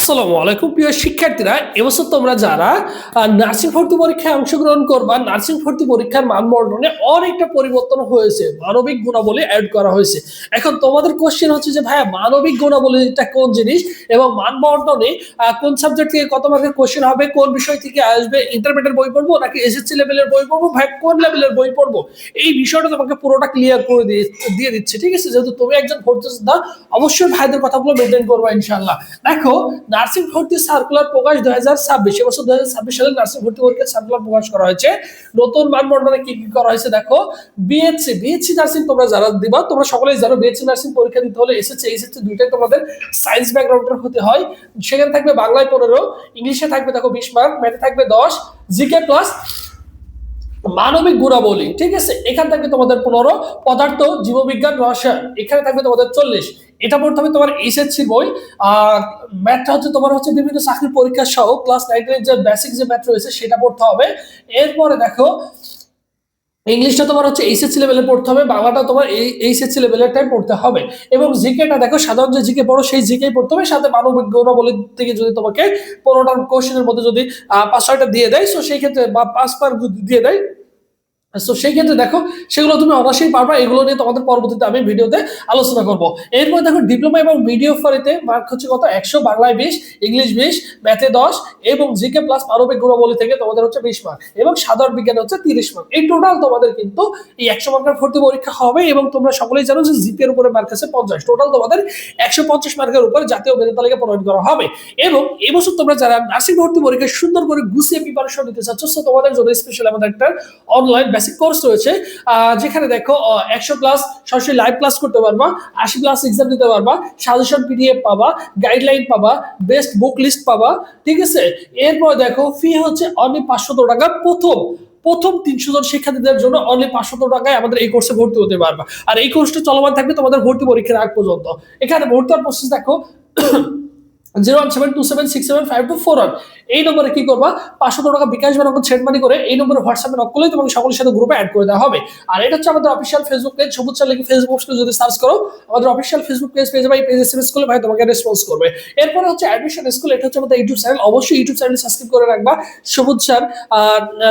আসসালামু আলাইকুম প্রিয় শিক্ষার্থীরা, এবছর তোমরা যারা নার্সিং ভর্তি পরীক্ষায় অংশগ্রহণ করবা নার্সিং ভর্তি পরীক্ষার মানবন্ধনে অনেকটা পরিবর্তন হয়েছে, মানবিক গুণাবলী অ্যাড করা হয়েছে। এখন তোমাদের কোশ্চেন হচ্ছে যে, ভাইয়া, মানবিক গুণাবলীটা কোন জিনিস এবং মানবন্ধনে কোন সাবজেক্ট থেকে কত মার্কের কোশ্চেন হবে, কোন বিষয় থেকে আসবে ইন্টারমিডিয়েট বই পড়ব নাকি এসএসসি লেভেলের বই পড়ব, ভাই, কোন লেভেলের বই পড়ব? এই বিষয়টা তোমাকে পুরোটা ক্লিয়ার করে দিয়ে দিয়ে দিচ্ছে, ঠিক আছে? যেহেতু তুমি একজন ভর্তি অবশ্যই ভাইদের কথাগুলো মেনটেন করব ইনশাল্লাহ দেখো নার্সিং ভর্তি সার্কুলার প্রকাশ দুই হাজার ছাব্বিশ। এবছর দুই হাজার ছাব্বিশ সালে নার্সিং ভর্তি পরীক্ষার সার্কুলার প্রকাশ করা হয়েছে। নতুন মানবন্ধনে কি কি করা হয়েছে দেখো। বিএসসি বিএসসি নার্সিং তোমরা যারা দিবা, তোমরা সকলেই জানো বিএসসি নার্সিং পরীক্ষা দিতে হলে এসেছে এসেছে দুইটাই তোমাদের সায়েন্স ব্যাকগ্রাউন্ডের হতে হয়। সেখানে থাকবে বাংলায় পনেরো, ইংলিশে থাকবে দেখো বিশ মার্ক ম্যাথে থাকবে দশ জিকে প্লাস মানবিক গুণাবলী, ঠিক আছে? এখান থাকবে তোমাদের পনেরো, পদার্থ, জীববিজ্ঞান, রসায়ন, এখানে থাকবে তোমাদের চল্লিশ। এটা পড়তে হবে তোমার এসএসসি বই, আর ম্যাথটা হচ্ছে তোমার হচ্ছে বিভিন্ন চাকরির পরীক্ষা সহ ক্লাস নাইনের যে বেসিক যে ম্যাথ রয়েছে সেটা পড়তে হবে। এরপরে দেখো ইংলিশটা তোমার হচ্ছে এইচএসসি লেভেলে পড়তে হবে, বাংলাটা তোমার এই এইচএসসি লেভেলেরটাই পড়তে হবে। এবং জিকেটা দেখো, সাধারণ যে জিকে পড়ো, সেই জিকেই পড়তে হবে, সাথে মানবিক গুণাবলী থেকে যদি তোমাকে পনেরোটা কোশ্চেনের মধ্যে যদি পাঁচ ছয়টা দিয়ে দেয় সো সেই ক্ষেত্রে বা পাঁচ যদি দিয়ে দেয় তো সেই ক্ষেত্রে দেখো, সেগুলো তুমি অবশ্যই পারবা, এগুলো নিয়ে তোমাদের পরবর্তীতে আমি ভিডিওতে আলোচনা করব। এরপর দেখো, ডিপ্লোমা এবং ভিডিও ফরিতে মার্ক হচ্ছে কত? একশো বাংলায় বিশ, ইংলিশ বিশ ম্যাথে দশ এবং জিকে প্লাস মানবিক গুণাবলী থেকে তোমাদের হচ্ছে বিশ মার্ক এবং সাধারণ বিজ্ঞান হচ্ছে তিরিশ মার্ক এই টোটাল তোমাদের কিন্তু এই একশো মার্কের ভর্তি পরীক্ষা হবে এবং তোমরা সকলেই জানো যে জিপি এর উপরে মার্ক আছে পঞ্চাশ। টোটাল তোমাদের একশো পঞ্চাশ মার্কের উপরে জাতীয় মেধা তালিকা প্রণয়ন করা হবে এবং এবছর তোমরা যারা নার্সিং ভর্তি পরীক্ষা সুন্দর করে গুছিয়ে প্রিপারেশন নিতে চাচ্ছ তোমাদের জন্য স্পেশাল আমাদের একটা অনলাইন বেসিক কোর্স রয়েছে যেখানে দেখো একশো প্লাস সরাসরি লাইভ ক্লাস করতে পারবা, আশি প্লাস এক্সাম দিতে পারবা সাজেশন পিডিএফ পাবা গাইডলাইন পাবা বেস্ট বুক লিস্ট পাবা, ঠিক আছে? এরপর দেখো ফি হচ্ছে অনলি পাঁচশত টাকা প্রথম প্রথম তিনশো জন শিক্ষার্থীদের জন্য অনলি পাঁচশত টাকায় আমাদের এই কোর্সে ভর্তি হতে পারবা। আর এই কোর্সটা চলমান থাকবে তোমাদের ভর্তি পরীক্ষার আগ পর্যন্ত। এখানে ভর্তি হওয়ার প্রসেস দেখো zero one seven two seven six seven five two four one. এই নম্বরে কি করবা? পাঁচশো টাকা বিকাশ বা নগদ মানি করে এই নম্বরে হোয়াটসঅ্যাপে নক করলে সকলের সাথে গ্রুপে অ্যাড করে দেওয়া হবে। আর এটা হচ্ছে আমাদের অফিসিয়াল ফেসবুক পেজ সবুজ চাল লিখে ফেসবুক যদি সার্চ করো, আমাদের অফিসিয়াল ফেসবুক পেজ পেজ ভাই পেজ এসএমএস করলে ভাই তোমাকে রেসপন্স করবে। এরপরে হচ্ছে অ্যাডমিশন স্কুল এটা হচ্ছে আমাদের ইউটিউব চ্যানেল অবশ্যই ইউটিউব চ্যানেল সাবস্ক্রাইব করে রাখবা। সবুজ স্যার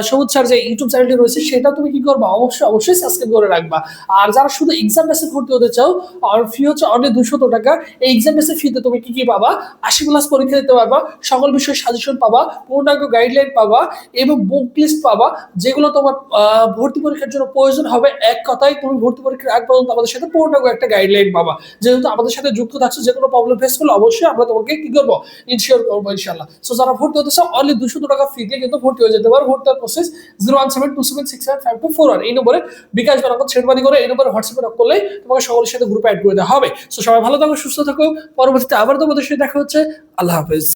সবুজ স্যার যে ইউটিউব চ্যানেলটি রয়েছে, সেটা তুমি কি করবা? অবশ্যই অবশ্যই সাবস্ক্রাইব করে রাখবা। আর যারা শুধু এক্সাম বেসে ভর্তি হতে চাও, আর ফি হচ্ছে অনলি দুশত টাকা, এই এক্সাম বেসে ফিতে তুমি কি কি পাবা? আশি প্লাস পরীক্ষা দিতে পারবা, সকল বিষয়ে সাজেশন পাবা, পূর্ণাঙ্গ গাইডলাইন পাবা এবং বুক লিস্ট পাবা, যেগুলো তোমার ভর্তি পরীক্ষার জন্য প্রয়োজন হবে। এক কথায় তুমি ভর্তি পরীক্ষার আগ পর্যন্ত আমাদের সাথে পূর্ণাঙ্গ একটা গাইডলাইন পাবা। যেহেতু আমাদের সাথে যুক্ত থাকছে যে কোনো প্রবলেম ফেস করলে অবশ্যই আমরা তোমাকে কি করব? ইনশিওর করব ইনশাল্লাহ সো যারা ভর্তি হতে চাও অনলি দুশো টাকা ফি দিয়ে কিন্তু ভর্তি হয়ে যেতে পারো। ভর্তি process zero one seven two seven six seven five two four one এই নম্বরে বিকাশ বানাবো ছেড়বানি করে এই নম্বরে হোয়াটসঅ্যাপে নক করলে তোমাকে সকলের সাথে গ্রুপে অ্যাড করে দেওয়া হবে। সো সবাই ভালো থাকো, সুস্থ থাকো। পরবর্তীতে আবার তোমাদের সাথে দেখা হচ্ছে। আল্লাহ হাফেজ।